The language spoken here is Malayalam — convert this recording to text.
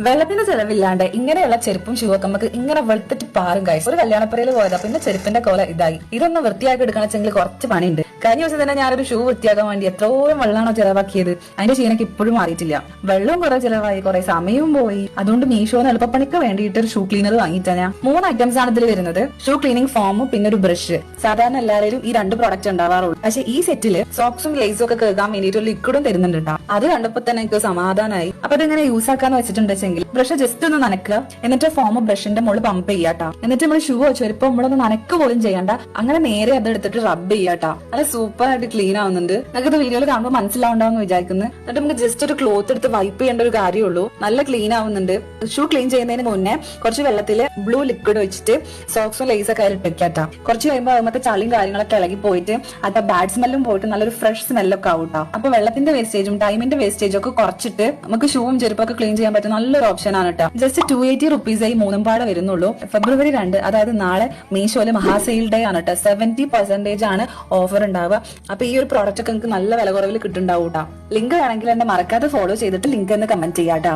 വെള്ളത്തിന്റെ ചെലവില്ലാണ്ട് ഇങ്ങനെയുള്ള ചെരുപ്പും ഷൂവൊക്കെ നമുക്ക് ഇങ്ങനെ വെളുത്തിട്ട് പാറും കാഴ്ച ഒരു കല്യാണപ്പുരയിൽ പോയതാ. പിന്നെ ചെരുപ്പിന്റെ കോല ഇതായി. ഇതൊന്ന് വൃത്തിയാക്കി എടുക്കണമെങ്കിൽ കുറച്ച് പണിയുണ്ട്. കഴിഞ്ഞ ദിവസം തന്നെ ഞാനൊരു ഷൂ വൃത്തിയാക്കാൻ വേണ്ടി എത്രയും വെള്ളമാണോ ചെലവാക്കിയത്. അതിന്റെ ക്ഷീണക്ക് ഇപ്പോഴും മാറിയിട്ടില്ല. വെള്ളവും കുറെ ചെലവായി കുറെ സമയവും പോയി. അതുകൊണ്ട് മീഷോന്ന് എളുപ്പപ്പണിക്ക് വേണ്ടിയിട്ട് ഒരു ഷൂ ക്ലീനർ വാങ്ങിച്ചാ ഞാൻ. മൂന്ന് ഐറ്റംസ് ആണ് ഇതിൽ വരുന്നത്. ഷൂ ക്ലീനിങ് ഫോമും പിന്നെ ഒരു ബ്രഷ്. സാധാരണ എല്ലാവരും ഈ രണ്ട് പ്രോഡക്റ്റ് ഉണ്ടാവാറുള്ളൂ. പക്ഷെ ഈ സെറ്റിൽ സോക്സും ലേസും ഒക്കെ കേൾക്കാൻ വേണ്ടിയിട്ട് ഒരു ലിക്വിഡും തരുന്നുണ്ട് അത് കണ്ടപ്പോ തന്നെ എനിക്ക് സമാധാനമായി അപ്പൊ ഇതിങ്ങനെ യൂസ് ആക്കാന്ന് വെച്ചിട്ടുണ്ടെങ്കിൽ ബ്രഷ് ജസ്റ്റ് ഒന്ന് നനക്കുക. എന്നിട്ട് ഫോം ബ്രഷിന്റെ മുകളിൽ പമ്പ് ചെയ്യാട്ടാ എന്നിട്ട് നമ്മൾ ഷൂ ചെരുപ്പം നമ്മളൊന്ന് നനക്ക് പോലും ചെയ്യണ്ട. അങ്ങനെ നേരെ അത് എടുത്തിട്ട് റബ്ബ് ചെയ്യാട്ടാ അത് സൂപ്പർ ആയിട്ട് ക്ലീൻ ആവുന്നുണ്ട്. നമുക്ക് ഇത് വീഡിയോയിൽ കാണുമ്പോൾ മനസ്സിലാവുണ്ടാവും വിചാരിക്കുന്നു. എന്നിട്ട് നമുക്ക് ജസ്റ്റ് ഒരു ക്ലോത്ത് എടുത്ത് വൈപ്പ് ചെയ്യേണ്ട ഒരു കാര്യമുള്ളൂ. നല്ല ക്ലീൻ ആവുന്നുണ്ട്. ഷൂ ക്ലീൻ ചെയ്യുന്നതിന് മുന്നേ കുറച്ച് വെള്ളത്തിൽ ബ്ലൂ ലിക്വിഡ് വെച്ചിട്ട് സോക്സും ലേസ് ഒക്കെ അതിൽ ഇട്ടേക്കാട്ടാ കുറച്ച് കഴിയുമ്പോൾ അതുമത്തെ ചളിയും കാര്യങ്ങളൊക്കെ ഇളകി പോയിട്ട് അത് ബാഡ് സ്മെല്ലും പോയിട്ട് നല്ലൊരു ഫ്രഷ് സ്മെല്ലൊക്കെ ആവൂട്ടോ അപ്പൊ വെള്ളത്തിന്റെ വേസ്റ്റേജും ടൈമിന്റെ വേസ്റ്റേജും ഒക്കെ കുറച്ചിട്ട് നമുക്ക് ഷൂവും ചെരുപ്പൊക്കെ ക്ലീൻ ചെയ്യാൻ പറ്റുന്ന നല്ലൊരു ഓപ്ഷൻ ആണ് കേട്ടോ ജസ്റ്റ് ടു എയ്റ്റി റുപ്പീസ് ആയി മൂന്നും പാടെ വരുന്നുള്ളൂ. ഫെബ്രുവരി രണ്ട് അതായത് നാളെ മീഷോയിൽ മഹാസെയിൽ ഡേ ആണ് കേട്ടോ സെവന്റി പെർസെന്റേജ് ആണ് ഓഫർ ഉണ്ടാവുക. അപ്പൊ ഈ ഒരു പ്രോഡക്റ്റ് ഒക്കെ നിങ്ങൾക്ക് നല്ല വില കുറവിൽ കിട്ടുന്നുണ്ടാവും കേട്ടോ ലിങ്ക് വേണമെങ്കിൽ എന്നെ മറക്കാതെ ഫോളോ ചെയ്തിട്ട് ലിങ്ക് എന്ന് കമന്റ് ചെയ്യാട്ടോ